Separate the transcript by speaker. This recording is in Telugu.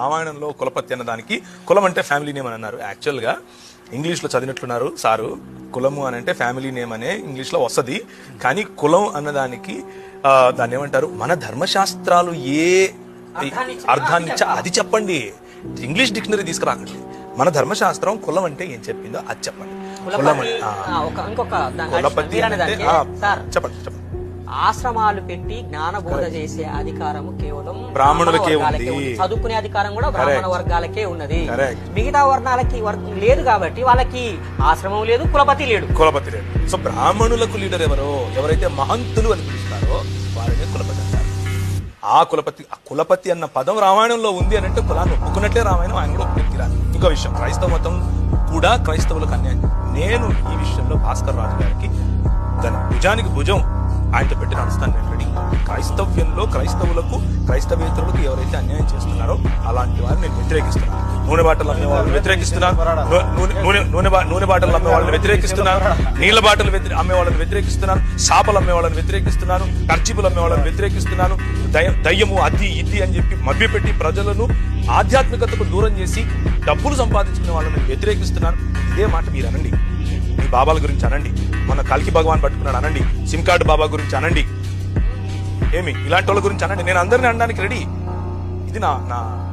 Speaker 1: రామాయణంలో కులపతి అన్న దానికి కులం అంటే ఫ్యామిలీ నేమ్ అని అన్నారు. యాక్చువల్గా ఇంగ్లీష్లో చదివినట్లున్నారు సారు. కులము అని అంటే ఫ్యామిలీ నేమ్ అనే ఇంగ్లీష్లో వస్తుంది. కానీ కులం అన్నదానికి ఆ, దాన్ని ఏమంటారు? మన ధర్మశాస్త్రాలు ఏ అర్థాన్ని అది చెప్పండి. ఇంగ్లీష్ డిక్షనరీ తీసుకురాకండి. మన ధర్మశాస్త్రం కులం అంటే ఏం చెప్పిందో అది చెప్పండి. కులం చెప్పండి చెప్పండి.
Speaker 2: ఆశ్రమాలు పెట్టి జ్ఞాన బోధ చేసే అధికారము కేవలం
Speaker 1: బ్రాహ్మణులకే ఉంది.
Speaker 2: చదువుకునే అధికారం కూడా బ్రాహ్మణ. వర్గాలకే ఉన్నది. మిగతా వర్ణాలకి వర్- లేదు కాబట్టి వాళ్ళకి ఆశ్రమం లేదు కులపతి లేడు.
Speaker 1: కులపతి లేడు. సో బ్రాహ్మణులకు లీడర్ ఎవరో ఎవరైతే మహంతులు అని పిలుస్తారో వారినే కులపతి అంటారు. ఆ కులపతి ఆ కులపతి అన్న పదం రామాయణంలో ఉంది అని అంటే కులాన్ని ఒప్పుకున్నట్లే రామాయణం ఆయన కూడా ఒప్పుకున్నారు ఇంకో విషయం క్రైస్తవ మతం కూడా క్రైస్తవులకు అన్యాయం. నేను ఈ విషయంలో భాస్కర్ రాజు గారికి తన భుజానికి భుజం. ఆయనతో పెట్టి నడుస్తాను నేను రెడీ క్రైస్తవ్యంలో క్రైస్తవులకు క్రైస్తవేతరులకు ఎవరైతే అన్యాయం చేస్తున్నారో అలాంటి వారిని నేను వ్యతిరేకిస్తున్నాను నూనె బాటలు అమ్మే వాళ్ళని వ్యతిరేకిస్తున్నాను నూనె నూనె- నూనె బాటలు అమ్మే వాళ్ళని వ్యతిరేకిస్తున్నాను నీళ్ళ బాటలు వ్యతి- అమ్మే వాళ్ళని వ్యతిరేకిస్తున్నాను చేపలు అమ్మే వాళ్ళని వ్యతిరేకిస్తున్నాను ఖర్చీపులు అమ్మే వాళ్ళని వ్యతిరేకిస్తున్నాను దయ- దయ్యము అది ఇది అని చెప్పి మభ్యపెట్టి ప్రజలను ఆధ్యాత్మికతకు దూరం చేసి డబ్బులు సంపాదించుకునే వాళ్ళని వ్యతిరేకిస్తున్నాను. ఇదే మాట మీరు అనండి. మీ బాబాల గురించి అనండి. మన కల్కి భగవాన్ పట్టుకున్నాడు అనండి. సిమ్ కార్డు బాబా గురించి గురించి అనండి. ఏమి? ఇలాంటి వాళ్ళ గురించి అనండి. నేను అందరిని అనడానికి రెడీ. ఇది నా నా